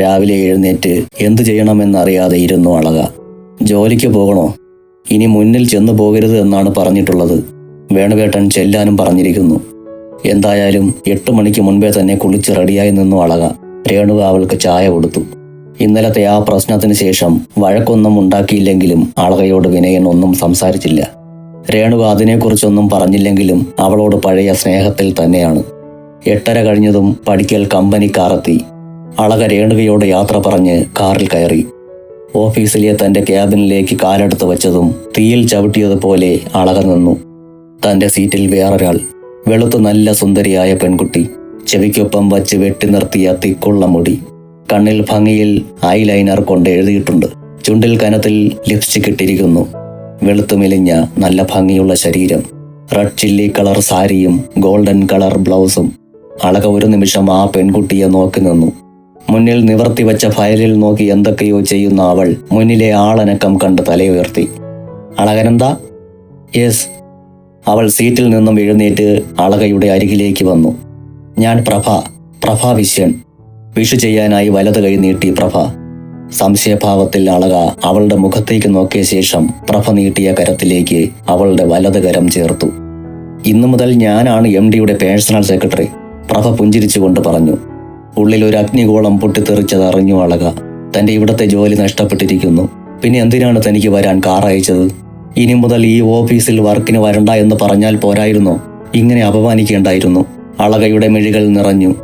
രാവിലെ എഴുന്നേറ്റ് എന്തു ചെയ്യണമെന്നറിയാതെ ഇരുന്നു അളക. ജോലിക്ക് പോകണോ? ഇനി മുന്നിൽ ചെന്നു പോകരുത് എന്നാണ് പറഞ്ഞിട്ടുള്ളത്. വേണുവേട്ടൻ ചെല്ലാനും പറഞ്ഞിരിക്കുന്നു. എന്തായാലും എട്ട് മണിക്ക് മുൻപേ തന്നെ കുളിച്ച് റെഡിയായി നിന്നു അളക. രേണുക അവൾക്ക് ചായ കൊടുത്തു. ഇന്നലത്തെ ആ പ്രശ്നത്തിന് ശേഷം വഴക്കൊന്നും ഉണ്ടാക്കിയില്ലെങ്കിലും അളകയോട് വിനയൻ ഒന്നും സംസാരിച്ചില്ല. രേണുക അതിനെക്കുറിച്ചൊന്നും പറഞ്ഞില്ലെങ്കിലും അവളോട് പഴയ സ്നേഹത്തിൽ തന്നെയാണ്. എട്ടര കഴിഞ്ഞതും പഠിക്കൽ കമ്പനി കാറെത്തി അളക രേണുകയോട് യാത്ര പറഞ്ഞ് കാറിൽ കയറി. ഓഫീസിലെ തന്റെ ക്യാബിനിലേക്ക് കാലെടുത്ത് വച്ചതും തീയിൽ ചവിട്ടിയതുപോലെ അളക നിന്നു. തന്റെ സീറ്റിൽ വേറൊരാൾ വെളുത്ത് നല്ല സുന്ദരിയായ പെൺകുട്ടി ചെവിക്കൊപ്പം വച്ച് വെട്ടി നിർത്തിയ തിക്കുള്ള മുടി. കണ്ണിൽ ഭംഗിയിൽ ഐലൈനർ ലൈനർ കൊണ്ട് എഴുതിയിട്ടുണ്ട്. ചുണ്ടിൽ കനത്തിൽ ലിപ്സ്റ്റിക് ഇട്ടിരിക്കുന്നു. വെളുത്തു മെലിഞ്ഞ നല്ല ഭംഗിയുള്ള ശരീരം. റെഡ് ചില്ലി കളർ സാരിയും ഗോൾഡൻ കളർ ബ്ലൗസും. അളക ഒരു നിമിഷം ആ പെൺകുട്ടിയെ നോക്കി നിന്നു. മുന്നിൽ നിവർത്തി വെച്ച ഫയലിൽ നോക്കി എന്തൊക്കെയോ ചെയ്യുന്ന അവൾ മുന്നിലെ ആളനക്കം കണ്ട് തലയുയർത്തി അളകനെന്താ? യെസ്. അവൾ സീറ്റിൽ നിന്നും എഴുന്നേറ്റ് അളകയുടെ അരികിലേക്ക് വന്നു. ഞാൻ പ്രഭ പ്രഭ വിശ്വൻ. വിഷു ചെയ്യാനായി വലത് കൈ നീട്ടി പ്രഭ. സംശയഭാവത്തിൽ അളക അവളുടെ മുഖത്തേക്ക് നോക്കിയ ശേഷം പ്രഭ നീട്ടിയ കരത്തിലേക്ക് അവളുടെ വലത് കരം ചേർത്തു. ഇന്നു മുതൽ ഞാനാണ് എം ഡിയുടെ പേഴ്സണൽ സെക്രട്ടറി പ്രഭ പുഞ്ചിരിച്ചുകൊണ്ട് പറഞ്ഞു. ഉള്ളിൽ ഒരു അഗ്നിഗോളം പൊട്ടിത്തെറിച്ചത് അറിഞ്ഞു അളക. തന്റെ ഇവിടത്തെ ജോലി നഷ്ടപ്പെട്ടിരിക്കുന്നു. പിന്നെ എന്തിനാണ് തനിക്ക് വരാൻ കാർ അയച്ചത്? ഇനി മുതൽ ഈ ഓഫീസിൽ വർക്കിന് വരണ്ട എന്ന് പറഞ്ഞാൽ പോരായിരുന്നു. ഇങ്ങനെ അപമാനിക്കേണ്ടായിരുന്നു. അളകയുടെ മിഴികൾ നിറഞ്ഞു.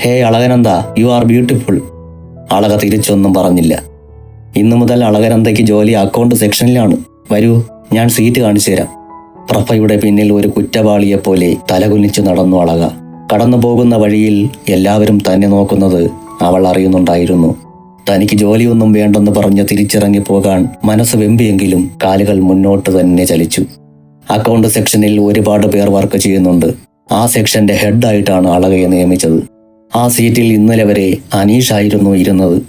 Hey Alakananda you are beautiful Alaka തിരിച്ചൊന്നും പറഞ്ഞില്ല. ഇന്നു മുതൽ അളകനന്ദയ്ക്ക് ജോലി അക്കൗണ്ട് സെക്ഷനിലാണ് വരൂ ഞാൻ സീറ്റ് കാണിച്ചു തരാം പ്രഭയുടെ പിന്നിൽ ഒരു കുറ്റവാളിയെപ്പോലെ തലകുനിച്ചു നടന്നു അളക. കടന്നു പോകുന്ന വഴിയിൽ എല്ലാവരും തന്നെ നോക്കുന്നത് അവൾ അറിയുന്നുണ്ടായിരുന്നു. തനിക്ക് ജോലിയൊന്നും വേണ്ടെന്ന് പറഞ്ഞ് തിരിച്ചിറങ്ങി പോകാൻ മനസ്സ് വെമ്പിയെങ്കിലും കാലുകൾ മുന്നോട്ട് തന്നെ ചലിച്ചു. അക്കൗണ്ട് സെക്ഷനിൽ ഒരുപാട് പേർ വർക്ക് ചെയ്യുന്നുണ്ട്. ആ സെക്ഷന്റെ ഹെഡായിട്ടാണ് അളകയെ നിയമിച്ചത്. ആ സീറ്റിൽ ഇന്നലെ വരെ അനീഷ് ആയിരുന്നു ഇരുന്നത്.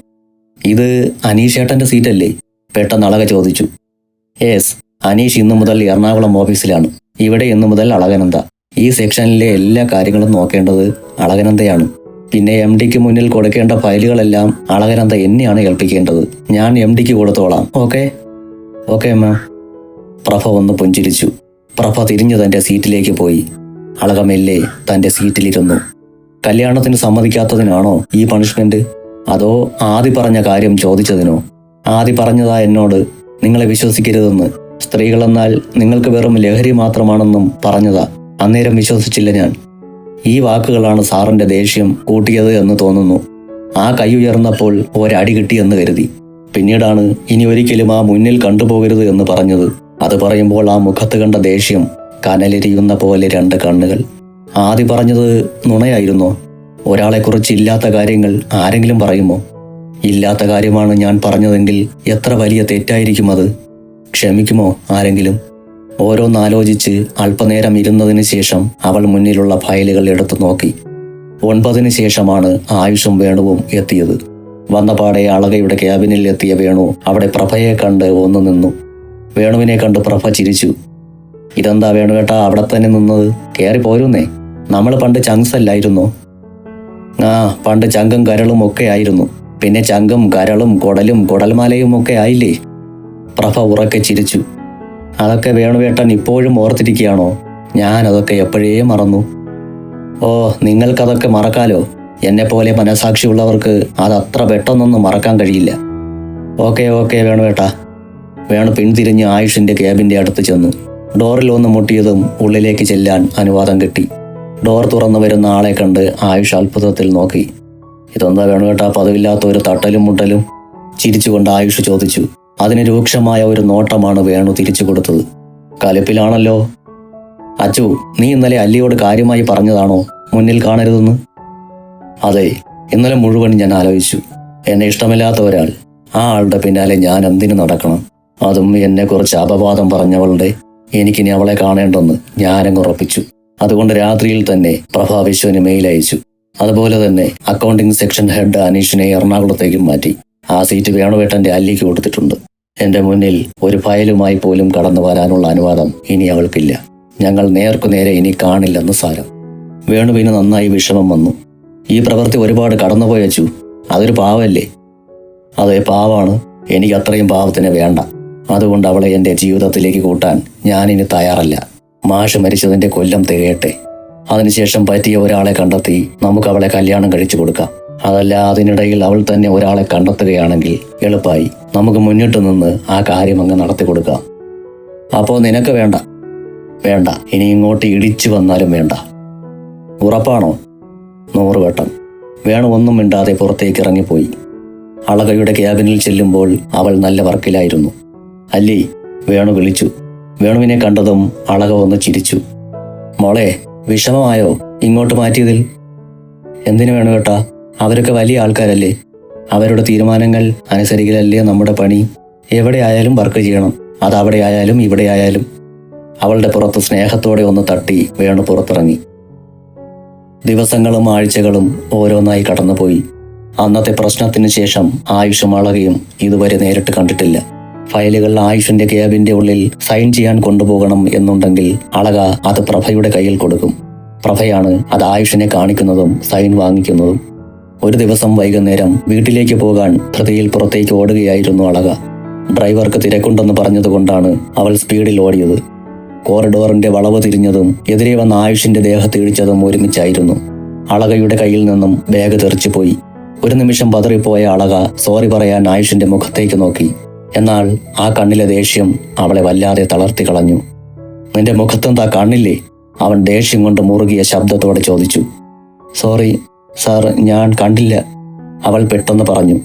ഇത് അനീഷ് ഏട്ടന്റെ സീറ്റല്ലേ? പെട്ടെന്ന് അളക ചോദിച്ചു. യെസ് അനീഷ് ഇന്നു മുതൽ എറണാകുളം ഓഫീസിലാണ്. ഇവിടെ ഇന്നു മുതൽ അളകനന്ദ ഈ സെക്ഷനിലെ എല്ലാ കാര്യങ്ങളും നോക്കേണ്ടത് അളകനന്ദയാണ്. പിന്നെ എം ഡിക്ക് മുന്നിൽ കൊടുക്കേണ്ട ഫയലുകളെല്ലാം അളകനന്ദ എന്നെയാണ് ഏൽപ്പിക്കേണ്ടത്. ഞാൻ എം ഡിക്ക് കൊടുത്തോളാം. ഓക്കെ? ഓക്കെ അമ്മ. പ്രഭ ഒന്ന് പുഞ്ചിരിച്ചു. പ്രഭ തിരിഞ്ഞു തന്റെ സീറ്റിലേക്ക് പോയി. അളകമെല്ലെ തന്റെ സീറ്റിലിരുന്നു. കല്യാണത്തിന് സമ്മതിക്കാത്തതിനാണോ ഈ പണിഷ്മെന്റ്? അതോ ആദ്യ പറഞ്ഞ കാര്യം ചോദിച്ചതിനോ? ആദ്യ പറഞ്ഞതാ എന്നോട് നിങ്ങളെ വിശ്വസിക്കരുതെന്ന്. സ്ത്രീകളെന്നാൽ നിങ്ങൾക്ക് വെറും ലഹരി മാത്രമാണെന്നും പറഞ്ഞതാ. അന്നേരം വിശ്വസിച്ചില്ല ഞാൻ. ഈ വാക്കുകളാണ് സാറിന്റെ ദേഷ്യം കൂട്ടിയത് എന്ന് തോന്നുന്നു. ആ കൈ ഉയർന്നപ്പോൾ ഒരടി കിട്ടിയെന്ന് കരുതി. പിന്നീടാണ് ഇനി ഒരിക്കലും ആ മുന്നിൽ കണ്ടുപോകരുത് എന്ന് പറഞ്ഞത്. അത് പറയുമ്പോൾ ആ മുഖത്ത് കണ്ട ദേഷ്യം കനലെരിയുന്ന പോലെ രണ്ട് കണ്ണുകൾ. ആദ്യ പറഞ്ഞത് നുണയായിരുന്നോ? ഒരാളെക്കുറിച്ച് ഇല്ലാത്ത കാര്യങ്ങൾ ആരെങ്കിലും പറയുമോ? ഇല്ലാത്ത കാര്യമാണ് ഞാൻ പറഞ്ഞതെങ്കിൽ എത്ര വലിയ തെറ്റായിരിക്കും അത്? ക്ഷമിക്കുമോ ആരെങ്കിലും? ഓരോന്നാലോചിച്ച് അല്പനേരം ഇരുന്നതിന് ശേഷം അവൾ മുന്നിലുള്ള ഫയലുകൾ എടുത്തു നോക്കി. ഒൻപതിന് ശേഷമാണ് ആയുഷും വേണുവും എത്തിയത്. വന്നപാടെ അളകയുടെ ക്യാബിനിൽ എത്തിയ വേണു അവിടെ പ്രഭയെ കണ്ട് ഒന്ന് നിന്നു. വേണുവിനെ കണ്ട് പ്രഭ ചിരിച്ചു. ഇതെന്താ വേണുവേട്ടാ അവിടെ തന്നെ നിന്നത്? കയറി പോരുന്നേ. നമ്മൾ പണ്ട് ചങ്സ് അല്ലായിരുന്നോ ആ പണ്ട് ചങ്കും കരളും ഒക്കെ ആയിരുന്നു. പിന്നെ ചങ്കും കരളും കുടലും കുടൽമാലയും ഒക്കെ ആയില്ലേ? പ്രഭ ഉറക്കെ ചിരിച്ചു. അതൊക്കെ വേണുവേട്ടൻ ഇപ്പോഴും ഓർത്തിരിക്കുകയാണോ? ഞാൻ അതൊക്കെ എപ്പോഴേ മറന്നു. ഓ നിങ്ങൾക്കതൊക്കെ മറക്കാലോ? എന്നെപ്പോലെ മനസാക്ഷിയുള്ളവർക്ക് അത് അത്ര പെട്ടെന്നൊന്നും മറക്കാൻ കഴിയില്ല. ഓക്കെ ഓക്കെ വേണുവേട്ടാ വേണു പിന്തിരിഞ്ഞ് ആയുഷിന്റെ ക്യാബിന്റെ അടുത്ത് ചെന്നു. ഡോറിൽ ഒന്ന് മുട്ടിയതും ഉള്ളിലേക്ക് ചെല്ലാൻ അനുവാദം കിട്ടി. ഡോർ തുറന്നു വരുന്ന ആളെ കണ്ട് ആയുഷ് അത്ഭുതത്തിൽ നോക്കി. ഇതെന്താ വേണുവേട്ടാ പതിവില്ലാത്ത ഒരു തട്ടലും മുട്ടലും? ചിരിച്ചുകൊണ്ട് ആയുഷ് ചോദിച്ചു. അതിന് രൂക്ഷമായ ഒരു നോട്ടമാണ് വേണു തിരിച്ചു കൊടുത്തത്. കലിപ്പിലാണല്ലോ. അച്ചു നീ ഇന്നലെ അല്ലിയോട് കാര്യമായി പറഞ്ഞതാണോ? മുന്നിൽ കാണരുതെന്ന്. അതെ ഇന്നലെ മുഴുവൻ ഞാൻ ആലോചിച്ചു. എന്നെ ഇഷ്ടമില്ലാത്ത ഒരാൾ ആ ആളുടെ പിന്നാലെ ഞാൻ എന്തിനു നടക്കണം? അതും എന്നെക്കുറിച്ച് അപവാദം പറഞ്ഞവളുടെ എനിക്കിനി അവളെ കാണേണ്ടെന്ന് ഞാനങ്ങ് ഉറപ്പിച്ചു. അതുകൊണ്ട് രാത്രിയിൽ തന്നെ പ്രഭ വിശ്വന് മെയിൽ അയച്ചു. അതുപോലെ തന്നെ അക്കൗണ്ടിംഗ് സെക്ഷൻ ഹെഡ് അനീഷിനെ എറണാകുളത്തേക്കും മാറ്റി. ആ സീറ്റ് വേണുവേട്ടന്റെ അല്ലിക്ക് കൊടുത്തിട്ടുണ്ട്. എന്റെ മുന്നിൽ ഒരു ഫയലുമായി പോലും കടന്നു വരാനുള്ള അനുവാദം ഇനി അവൾക്കില്ല. ഞങ്ങൾ നേർക്കുനേരെ ഇനി കാണില്ലെന്ന് സാരം. വേണുവിന് നന്നായി വിഷമം വന്നു. ഈ പ്രവൃത്തി ഒരുപാട് കടന്നുപോയച്ചു അതൊരു പാവല്ലേ? അതെ പാവാണ്. എനിക്ക് അത്രയും പാവത്തിന് വേണ്ട. അതുകൊണ്ട് അവളെ എന്റെ ജീവിതത്തിലേക്ക് കൂട്ടാൻ ഞാനിനി തയ്യാറല്ല. മാഷ് മരിച്ചതിന്റെ കൊല്ലം തികയട്ടെ. അതിനുശേഷം പറ്റിയ ഒരാളെ കണ്ടെത്തി നമുക്ക് അവളെ കല്യാണം കഴിച്ചു കൊടുക്കാം. അതല്ല അതിനിടയിൽ അവൾ തന്നെ ഒരാളെ കണ്ടെത്തുകയാണെങ്കിൽ എളുപ്പമായി നമുക്ക് മുന്നിട്ട് നിന്ന് ആ കാര്യം അങ്ങ് നടത്തി കൊടുക്കാം. അപ്പോൾ നിനക്ക് വേണ്ട. വേണ്ട. ഇനി ഇങ്ങോട്ട് ഇടിച്ചു വന്നാലും വേണ്ട. ഉറപ്പാണോ? നൂറ് വട്ടം. ഒന്നും മിണ്ടാതെ പുറത്തേക്ക് ഇറങ്ങിപ്പോയി. അളകയുടെ ക്യാബിനിൽ ചെല്ലുമ്പോൾ അവൾ നല്ല വർക്കിലായിരുന്നു. അല്ലേ വേണു വിളിച്ചു. വേണുവിനെ കണ്ടതും അളക ഒന്ന് ചിരിച്ചു. മോളെ വിഷമമായോ? ഇങ്ങോട്ട് മാറ്റിയതിൽ? എന്തിനു വേണു കേട്ടാ അവരൊക്കെ വലിയ ആൾക്കാരല്ലേ? അവരുടെ തീരുമാനങ്ങൾ അനുസരിക്കലല്ലേ നമ്മുടെ പണി? എവിടെ ആയാലും വർക്ക് ചെയ്യണം. അത് അവിടെ ആയാലും ഇവിടെ ആയാലും. അവളുടെ പുറത്ത് സ്നേഹത്തോടെ ഒന്ന് തട്ടി വേണു പുറത്തിറങ്ങി. ദിവസങ്ങളും ആഴ്ചകളും ഓരോന്നായി കടന്നുപോയി. അന്നത്തെ പ്രശ്നത്തിന് ശേഷം ആയുഷ് അളകയും ഇതുവരെ നേരിട്ട് കണ്ടിട്ടില്ല. ഫയലുകൾ ആയുഷിന്റെ ക്യാബിന്റെ ഉള്ളിൽ സൈൻ ചെയ്യാൻ കൊണ്ടുപോകണം എന്നുണ്ടെങ്കിൽ അളക അത് പ്രഭയുടെ കയ്യിൽ കൊടുക്കും. പ്രഭയാണ് അത് ആയുഷിനെ കാണിക്കുന്നതും സൈൻ വാങ്ങിക്കുന്നതും. ഒരു ദിവസം വൈകുന്നേരം വീട്ടിലേക്ക് പോകാൻ ധൃതിയിൽ പുറത്തേക്ക് ഓടുകയായിരുന്നു അളക. ഡ്രൈവർക്ക് തിരക്കുണ്ടെന്ന് പറഞ്ഞതുകൊണ്ടാണ് അവൾ സ്പീഡിൽ ഓടിയത്. കോറിഡോറിന്റെ വളവ് തിരിഞ്ഞതും എതിരെ വന്ന ആയുഷിന്റെ ദേഹത്ത് ഇടിച്ചതും ഒരുമിച്ചായിരുന്നു. അളകയുടെ കയ്യിൽ നിന്നും ബാഗ് തെറിച്ചുപോയി. ഒരു നിമിഷം പതറിപ്പോയ അളക സോറി പറയാൻ ആയുഷിന്റെ മുഖത്തേക്ക് നോക്കി. എന്നാൽ ആ കണ്ണിലെ ദേഷ്യം അവളെ വല്ലാതെ തളർത്തി കളഞ്ഞു. നിന്റെ മുഖത്തെന്താ കണ്ണില്ലേ? അവൻ ദേഷ്യം കൊണ്ട് മുറുകിയ ശബ്ദത്തോടെ ചോദിച്ചു. സോറി സാർ ഞാൻ കണ്ടില്ല. അവൾ പെട്ടെന്ന് പറഞ്ഞു.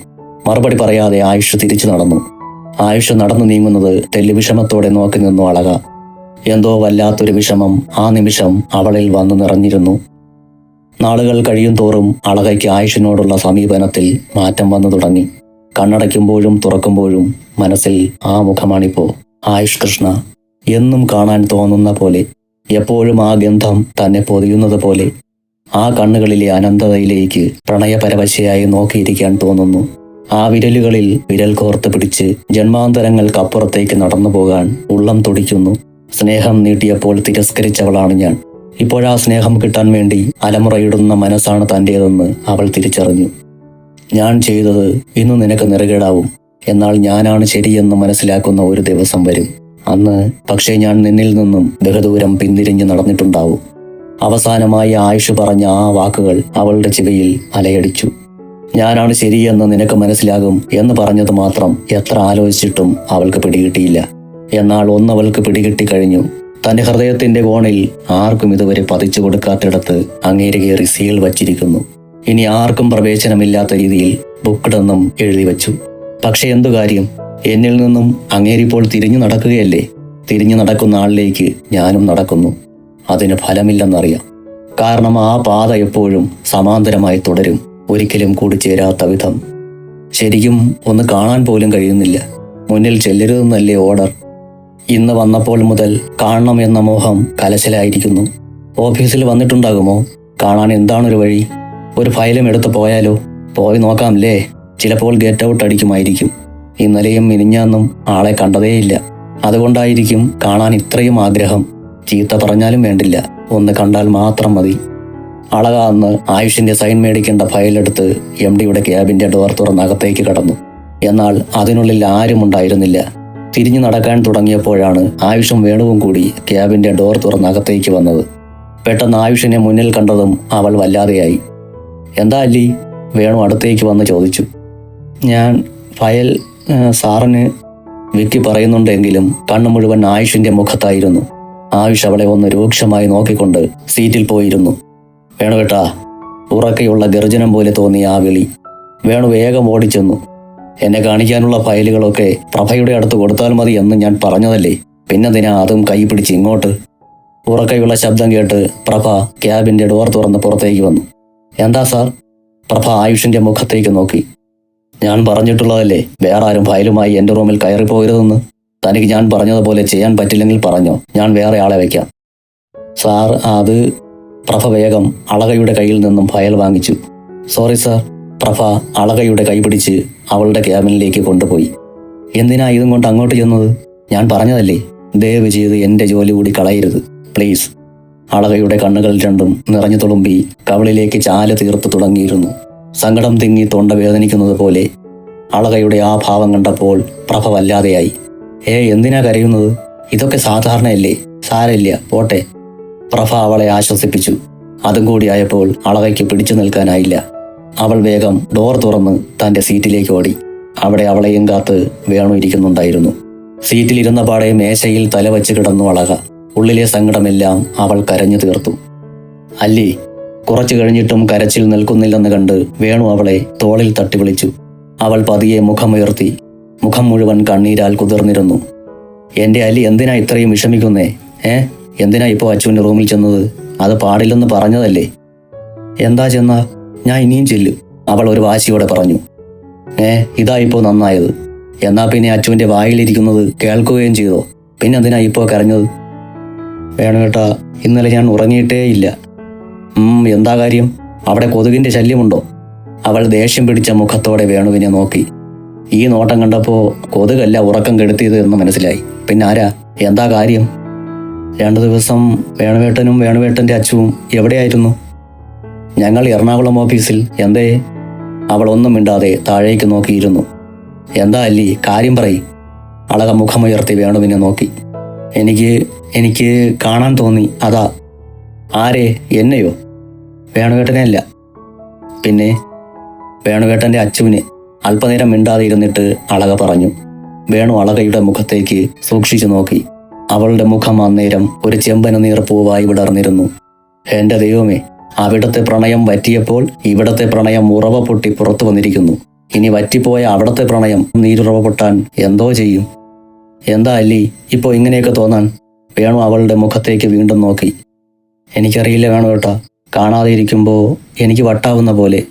മറുപടി പറയാതെ ആയുഷ് തിരിച്ചു നടന്നു. ആയുഷ് നടന്നു നീങ്ങുന്നത് തെല്ലുവിഷമത്തോടെ നോക്കി നിന്നു അളക. എന്തോ വല്ലാത്തൊരു വിഷമം ആ നിമിഷം അവളിൽ വന്നു നിറഞ്ഞിരുന്നു. നാളുകൾ കഴിയും തോറും അളകയ്ക്ക് ആയുഷിനോടുള്ള സമീപനത്തിൽ മാറ്റം വന്നു തുടങ്ങി. കണ്ണടയ്ക്കുമ്പോഴും തുറക്കുമ്പോഴും മനസ്സിൽ ആ മുഖമാണിപ്പോ. ആയുഷ് കൃഷ്ണ എന്നും കാണാൻ തോന്നുന്ന പോലെ എപ്പോഴും ആ ഗന്ധം തന്നെ പൊതിയുന്നത് പോലെ ആ കണ്ണുകളിലെ അനന്തതയിലേക്ക് പ്രണയപരവശയായി നോക്കിയിരിക്കാൻ തോന്നുന്നു. ആ വിരലുകളിൽ വിരൽ കോർത്ത് പിടിച്ച് ജന്മാന്തരങ്ങൾക്കപ്പുറത്തേക്ക് നടന്നു പോകാൻ ഉള്ളം തുടിക്കുന്നു. സ്നേഹം നീട്ടിയപ്പോൾ തിരസ്കരിച്ചവളാണ് ഞാൻ. ഇപ്പോഴാ സ്നേഹം കിട്ടാൻ വേണ്ടി അലമുറയിടുന്ന മനസ്സാണ് തന്റേതെന്ന് അവൾ തിരിച്ചറിഞ്ഞു. ഞാൻ ചെയ്തത് ഇന്ന് നിനക്ക് നിറകേടാവും. എന്നാൽ ഞാനാണ് ശരിയെന്ന് മനസ്സിലാക്കുന്ന ഒരു ദിവസം വരും. അന്ന് പക്ഷേ ഞാൻ നിന്നിൽ നിന്നും ബഹുദൂരം പിന്തിരിഞ്ഞ് നടന്നിട്ടുണ്ടാവും. അവസാനമായി ആയുഷ് പറഞ്ഞ ആ വാക്കുകൾ അവളുടെ ചെവിയിൽ അലയടിച്ചു. ഞാനാണ് ശരിയെന്ന് നിനക്ക് മനസ്സിലാകും എന്ന് പറഞ്ഞത് മാത്രം എത്ര ആലോചിച്ചിട്ടും അവൾക്ക് പിടികിട്ടിയില്ല. എന്നാൽ ഒന്നവൾക്ക് പിടികിട്ടി കഴിഞ്ഞു. തന്റെ ഹൃദയത്തിന്റെ കോണിൽ ആർക്കും ഇതുവരെ പതിച്ചു കൊടുക്കാത്തിടത്ത് അങ്ങേര് കയറി സീൽ വച്ചിരിക്കുന്നു. ഇനി ആർക്കും പ്രവേശനമില്ലാത്ത രീതിയിൽ ബുക്കിടെന്നും എഴുതി വച്ചു. പക്ഷെ എന്തു കാര്യം? എന്നിൽ നിന്നും അങ്ങേരിപ്പോൾ തിരിഞ്ഞു നടക്കുകയല്ലേ? തിരിഞ്ഞു നടക്കുന്ന ആളിലേക്ക് ഞാനും നടക്കുന്നു. അതിന് ഫലമില്ലെന്നറിയാം. കാരണം ആ പാത എപ്പോഴും സമാന്തരമായി തുടരും ഒരിക്കലും കൂടിച്ചേരാത്ത വിധം. ശരിക്കും ഒന്ന് കാണാൻ പോലും കഴിയുന്നില്ല. മുന്നിൽ ചെല്ലരുതെന്നല്ലേ ഓർഡർ? ഇന്ന് വന്നപ്പോൾ മുതൽ കാണണം എന്ന മോഹം കലശലായിരിക്കുന്നു. ഓഫീസിൽ വന്നിട്ടുണ്ടാകുമോ? കാണാൻ എന്താണൊരു വഴി? ഒരു ഫയലും എടുത്ത് പോയാലോ? പോയി നോക്കാമല്ലേ ചിലപ്പോൾ ഗെറ്റ് ഔട്ട് അടിക്കുമായിരിക്കും. ഇന്നലെയും മിനിഞ്ഞാന്നും ആളെ കണ്ടതേയില്ല. അതുകൊണ്ടായിരിക്കും കാണാൻ ഇത്രയും ആഗ്രഹം. ചീത്ത പറഞ്ഞാലും വേണ്ടില്ല. ഒന്ന് കണ്ടാൽ മാത്രം മതി. അളക അന്ന് ആയുഷിന്റെ സൈൻ മേടിക്കേണ്ട ഫയലെടുത്ത് എം ഡിയുടെ ക്യാബിന്റെ ഡോർ തുറന്ന് അകത്തേക്ക് കടന്നു. എന്നാൽ അതിനുള്ളിൽ ആരും ഉണ്ടായിരുന്നില്ല. തിരിഞ്ഞു നടക്കാൻ തുടങ്ങിയപ്പോഴാണ് ആയുഷും വേണുവും കൂടി ക്യാബിന്റെ ഡോർ തുറന്ന് അകത്തേക്ക് വന്നത്. പെട്ടെന്ന് ആയുഷിനെ മുന്നിൽ കണ്ടതും അവൾ വല്ലാതെയായി. എന്താ അല്ലി? വേണു അടുത്തേക്ക് വന്ന് ചോദിച്ചു. ഞാൻ ഫയൽ സാറിന് വിക്കി പറയുന്നുണ്ടെങ്കിലും കണ്ണു മുഴുവൻ ആയുഷിന്റെ മുഖത്തായിരുന്നു. ആയുഷ് അവളെ ഒന്ന് രൂക്ഷമായി നോക്കിക്കൊണ്ട് സീറ്റിൽ പോയിരുന്നു. വേണു കേട്ടാ ഉറക്കെയുള്ള ഗർജനം പോലെ തോന്നിയ ആ വിളി. വേണു വേഗം ഓടിച്ചെന്നു. എന്നെ കാണിക്കാനുള്ള ഫയലുകളൊക്കെ പ്രഭയുടെ അടുത്ത് കൊടുത്താൽ മതി എന്ന് ഞാൻ പറഞ്ഞതല്ലേ? പിന്നെന്തിനാ അതും കൈ പിടിച്ച് ഇങ്ങോട്ട്? ഉറക്കെയുള്ള ശബ്ദം കേട്ട് പ്രഭ ക്യാബിന്റെ ഡോർ തുറന്ന് പുറത്തേക്ക് വന്നു. എന്താ സാർ? പ്രഭ ആയുഷിന്റെ മുഖത്തേക്ക് നോക്കി. ഞാൻ പറഞ്ഞിട്ടുള്ളതല്ലേ വേറെ ആരും ഫയലുമായി എന്റെ റൂമിൽ കയറി തനിക്ക് ഞാൻ പറഞ്ഞതുപോലെ ചെയ്യാൻ പറ്റില്ലെങ്കിൽ പറഞ്ഞു? ഞാൻ വേറെ ആളെ വയ്ക്കാം. സാർ അത് പ്രഭ വേഗം അളകയുടെ കയ്യിൽ നിന്നും ഫയൽ വാങ്ങിച്ചു. സോറി സാർ പ്രഭ അളകയുടെ കൈ പിടിച്ച് അവളുടെ ക്യാബിനിലേക്ക് കൊണ്ടുപോയി. എന്തിനാ ഇതും കൊണ്ട് അങ്ങോട്ട് ചെന്നത്? ഞാൻ പറഞ്ഞതല്ലേ ദയവ് ചെയ്ത് എന്റെ ജോലി കൂടി കളയരുത് പ്ലീസ്. അളകയുടെ കണ്ണുകൾ രണ്ടും നിറഞ്ഞു തുളുമ്പി കവളിലേക്ക് ചാല തീർത്ത് തുടങ്ങിയിരുന്നു. സങ്കടം തിങ്ങി തൊണ്ട വേദനിക്കുന്നത് പോലെ അളകയുടെ ആ ഭാവം കണ്ടപ്പോൾ പ്രഭ വല്ലാതെയായി. ഏ എന്തിനാ കരയുന്നത്? ഇതൊക്കെ സാധാരണയല്ലേ? സാരമില്ല പോട്ടെ. പ്രഭ അവളെ ആശ്വസിപ്പിച്ചു. അതും കൂടിയായപ്പോൾ അളകയ്ക്ക് പിടിച്ചു നിൽക്കാനായില്ല. അവൾ വേഗം ഡോർ തുറന്ന് തന്റെ സീറ്റിലേക്ക് ഓടി. അവിടെ അവളെയും കാത്ത് വേണു ഇരിക്കുന്നുണ്ടായിരുന്നു. സീറ്റിലിരുന്ന പാടെ മേശയിൽ തലവച്ച് കിടന്നു അളക. ഉള്ളിലെ സങ്കടമെല്ലാം അവൾ കരഞ്ഞു തീർത്തു. അല്ലി കുറച്ചു കഴിഞ്ഞിട്ടും കരച്ചിൽ നിൽക്കുന്നില്ലെന്ന് കണ്ട് വേണു അവളെ തോളിൽ തട്ടി വിളിച്ചു അവൾ പതിയെ മുഖമുയർത്തി മുഖം മുഴുവൻ കണ്ണീരാൽ കുതിർന്നിരുന്നു. എന്റെ അലി എന്തിനാ ഇത്രയും വിഷമിക്കുന്നേ? ഏ? എന്തിനാ ഇപ്പോൾ അച്ഛന്റെ റൂമിൽ ചെന്നത്? അത് പാടില്ലെന്ന് പറഞ്ഞതല്ലേ? എന്താ ചെന്നാ? ഞാൻ ഇനിയും ചെല്ലും അവൾ ഒരു വാശിയോടെ പറഞ്ഞു. ഏ ഇതാ ഇപ്പോൾ നന്നായത്. എന്നാ പിന്നെ അച്ചുവിന്റെ വായിലിരിക്കുന്നത് കേൾക്കുകയും ചെയ്തോ? പിന്നെ എന്തിനാ ഇപ്പോൾ കരഞ്ഞത് വേണുകേട്ടാ ഇന്നലെ ഞാൻ ഉറങ്ങിയിട്ടേ ഇല്ല. എന്താ കാര്യം? അവിടെ കൊതുകിന്റെ ശല്യമുണ്ടോ? അവൾ ദേഷ്യം പിടിച്ച മുഖത്തോടെ വേണുവിനെ നോക്കി. ഈ നോട്ടം കണ്ടപ്പോ കൊതുകല്ല ഉറക്കം കെടുത്തിയത് എന്ന് മനസ്സിലായി. പിന്നെ ആരാ? എന്താ കാര്യം? രണ്ടു ദിവസം വേണുവേട്ടനും വേണുവേട്ടന്റെ അച്ഛവും എവിടെയായിരുന്നു? ഞങ്ങൾ എറണാകുളം ഓഫീസിൽ. എന്തേ? അവൾ ഒന്നും മിണ്ടാതെ താഴേക്ക് നോക്കിയിരുന്നു. എന്താ അല്ലി കാര്യം പറയും. അളക മുഖമുയർത്തി വേണുവിനെ നോക്കി. എനിക്ക് എനിക്ക് കാണാൻ തോന്നി. അതാ. ആരെ? എന്നെയോ? വേണുവേട്ടനെ അല്ല. പിന്നെ? വേണുവേട്ടന്റെ അച്ചുവിനെ അല്പനേരം മിണ്ടാതെ ഇരുന്നിട്ട് അളക പറഞ്ഞു. വേണു അളകയുടെ മുഖത്തേക്ക് സൂക്ഷിച്ചു നോക്കി. അവളുടെ മുഖം അന്നേരം ഒരു ചെമ്പന നീർ പൂവായി വിടർന്നിരുന്നു. എന്റെ ദൈവമേ അവിടത്തെ പ്രണയം വറ്റിയപ്പോൾ ഇവിടത്തെ പ്രണയം ഉറവ പൊട്ടി പുറത്തു വന്നിരിക്കുന്നു. ഇനി വറ്റിപ്പോയ അവിടത്തെ പ്രണയം നീരുറവ പൊട്ടാൻ എന്തോ ചെയ്യും? എന്താ അല്ലി ഇപ്പോ ഇങ്ങനെയൊക്കെ തോന്നാൻ? വേണു അവളുടെ മുഖത്തേക്ക് വീണ്ടും നോക്കി. എനിക്കറിയില്ല വേണു കേട്ടാ കാണാതെ ഇരിക്കുമ്പോൾ എനിക്ക് വട്ടാവുന്ന പോലെ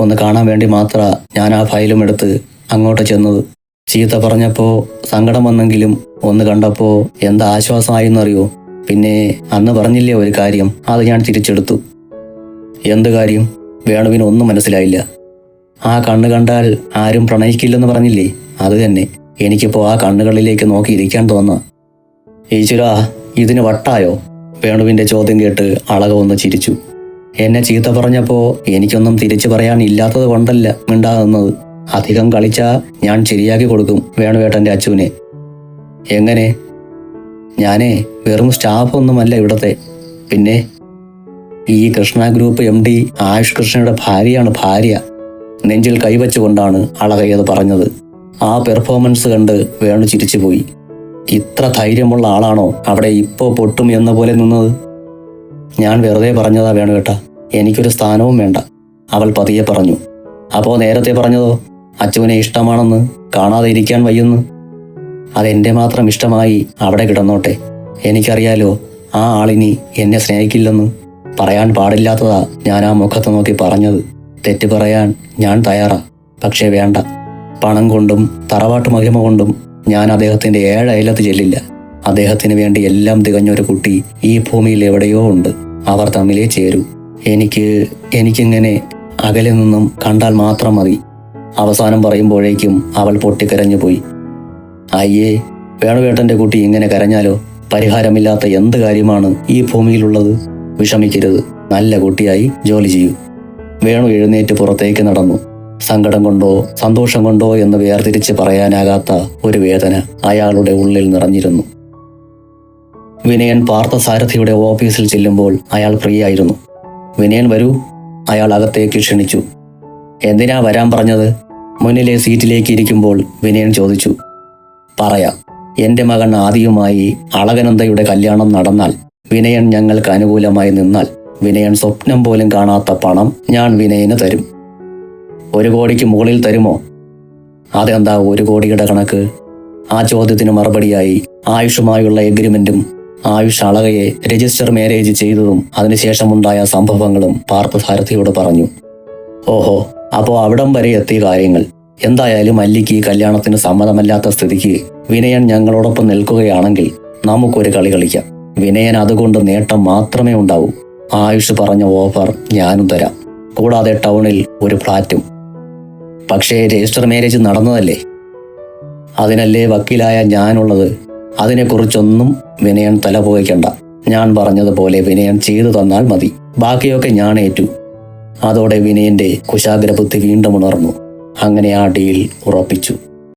ഒന്ന് കാണാൻ വേണ്ടി മാത്ര ഞാൻ ആ ഫയലും എടുത്ത് അങ്ങോട്ട് ചെന്നത്. ചീത്ത പറഞ്ഞപ്പോൾ സങ്കടം വന്നെങ്കിലും ഒന്ന് കണ്ടപ്പോൾ എന്താ ആശ്വാസമായെന്നറിയോ? പിന്നെ അന്ന് പറഞ്ഞില്ലേ ഒരു കാര്യം അത് ഞാൻ തിരിച്ചെടുത്തു. എന്ത് കാര്യം? വേണുവിന് ഒന്നും മനസ്സിലായില്ല. ആ കണ്ണ് കണ്ടാൽ ആരും പ്രണയിക്കില്ലെന്ന് പറഞ്ഞില്ലേ? അത് തന്നെ. എനിക്കിപ്പോ ആ കണ്ണുകളിലേക്ക് നോക്കിയിരിക്കാൻ തോന്നാ. ഈശ്വരാ ഇതിന് വട്ടായോ? വേണുവിന്റെ ചോദ്യം കേട്ട് അളക ഒന്ന് ചിരിച്ചു. എന്നെ ചീത്ത പറഞ്ഞപ്പോ എനിക്കൊന്നും തിരിച്ചു പറയാൻ ഇല്ലാത്തത് കൊണ്ടല്ല മിണ്ടാകുന്നത് അധികം കളിച്ചാ ഞാൻ ശരിയാക്കി കൊടുക്കും വേണുവേട്ടന്റെ അച്ചുവിനെ എങ്ങനെ? ഞാനേ വെറും സ്റ്റാഫ് ഒന്നുമല്ല ഇവിടത്തെ. പിന്നെ? ഈ Krishna group M D Ayush കൃഷ്ണയുടെ ഭാര്യയാണ് ഭാര്യ. നെഞ്ചിൽ കൈവച്ചുകൊണ്ടാണ് അളകയത് പറഞ്ഞത്. ആ പെർഫോമൻസ് കണ്ട് വേണു ചിരിച്ചുപോയി. ഇത്ര ധൈര്യമുള്ള ആളാണോ അവിടെ ഇപ്പോ പൊട്ടും എന്ന പോലെ നിന്നത്? ഞാൻ വെറുതെ പറഞ്ഞതാ വേണു കേട്ടാ. എനിക്കൊരു സ്ഥാനവും വേണ്ട. അവൾ പതിയെ പറഞ്ഞു. അപ്പോൾ നേരത്തെ പറഞ്ഞതോ? അച്ചുവിനെ ഇഷ്ടമാണെന്ന് കാണാതെ ഇരിക്കാൻ വയ്യെന്ന്. അതെന്റെ മാത്രം ഇഷ്ടമായി അവിടെ കിടന്നോട്ടെ. എനിക്കറിയാലോ ആ ആളിനി എന്നെ സ്നേഹിക്കില്ലെന്ന്. പറയാൻ പാടില്ലാത്തതാ ഞാൻ ആ മുഖത്ത് നോക്കി പറഞ്ഞത്. തെറ്റ് പറയാൻ ഞാൻ തയ്യാറാ. പക്ഷേ വേണ്ട. പണം കൊണ്ടും തറവാട്ട് മഹിമ കൊണ്ടും ഞാൻ അദ്ദേഹത്തിന്റെ ഏഴ് അയലത്ത് ചെല്ലില്ല. അദ്ദേഹത്തിന് വേണ്ടി എല്ലാം തികഞ്ഞൊരു കുട്ടി ഈ ഭൂമിയിൽ എവിടെയോ ഉണ്ട്. അവർ തമ്മിലേ ചേരൂ. എനിക്ക് എനിക്കിങ്ങനെ അകലെ നിന്നും കണ്ടാൽ മാത്രം മതി. അവസാനം പറയുമ്പോഴേക്കും അവൾ പൊട്ടിക്കരഞ്ഞു പോയി. അയ്യേ വേണുവേട്ടന്റെ കുട്ടി ഇങ്ങനെ കരഞ്ഞാലോ? പരിഹാരമില്ലാത്ത എന്ത് കാര്യമാണ് ഈ ഭൂമിയിലുള്ളത്? വിഷമിക്കരുത്. നല്ല കുട്ടിയായി ജോലി ചെയ്യൂ. വേണു എഴുന്നേറ്റ് പുറത്തേക്ക് നടന്നു. സങ്കടം കൊണ്ടോ സന്തോഷം കൊണ്ടോ എന്ന് വേർതിരിച്ച് പറയാനാകാത്ത ഒരു വേദന അയാളുടെ ഉള്ളിൽ നിറഞ്ഞിരുന്നു. വിനയൻ പാർത്ഥസാരഥിയുടെ ഓഫീസിൽ ചെല്ലുമ്പോൾ അയാൾ ഫ്രീയായിരുന്നു വിനയൻ വരൂ. അയാൾ അകത്തേക്ക് ക്ഷണിച്ചു. എന്തിനാ വരാൻ പറഞ്ഞത്? മുന്നിലെ സീറ്റിലേക്ക് ഇരിക്കുമ്പോൾ വിനയൻ ചോദിച്ചു. പറയാം എന്റെ മകൻ ആദ്യമായി അളകനന്ദയുടെ കല്യാണം നടന്നാൽ വിനയൻ ഞങ്ങൾക്ക് അനുകൂലമായി നിന്നാൽ വിനയൻ സ്വപ്നം പോലും കാണാത്ത പണം ഞാൻ വിനയന് തരും. ഒരു കോടിക്ക് മുകളിൽ തരുമോ? അതെന്താ ഒരു കോടിയുടെ കണക്ക്? ആ ചോദ്യത്തിന് മറുപടിയായി ആയുഷുമായുള്ള എഗ്രിമെന്റും ആയുഷ് അളകയെ രജിസ്റ്റർ മാരേജ് ചെയ്തതും അതിനുശേഷമുണ്ടായ സംഭവങ്ങളും പാർത്ഥസാരഥിയോട് പറഞ്ഞു. ഓഹോ അപ്പോ അവിടം വരെ എത്തിയ കാര്യങ്ങൾ. എന്തായാലും അല്ലിക്ക് ഈ കല്യാണത്തിന് സമ്മതമല്ലാത്ത സ്ഥിതിക്ക് വിനയൻ ഞങ്ങളോടൊപ്പം നിൽക്കുകയാണെങ്കിൽ നമുക്കൊരു കളി കളിക്കാം. വിനയൻ അതുകൊണ്ട് നേട്ടം മാത്രമേ ഉണ്ടാവൂ. ആയുഷ് പറഞ്ഞ ഓഫർ ഞാനും തരാം. കൂടാതെ ടൗണിൽ ഒരു ഫ്ലാറ്റും. പക്ഷേ രജിസ്റ്റർ മാരേജ് നടന്നതല്ലേ? അതിനല്ലേ വക്കീലായ ഞാനുള്ളത് അതിനെക്കുറിച്ചൊന്നും വിനയൻ തലപോയിക്കണ്ട ഞാൻ പറഞ്ഞതുപോലെ വിനയൻ ചെയ്തു തന്നാൽ മതി. ബാക്കിയൊക്കെ ഞാൻ ഏറ്റു. അതോടെ വിനയന്റെ കുശാഗ്രബുദ്ധി വീണ്ടും ഉണർന്നു. അങ്ങനെ ആ ഡീൽ ഉറപ്പിച്ചു.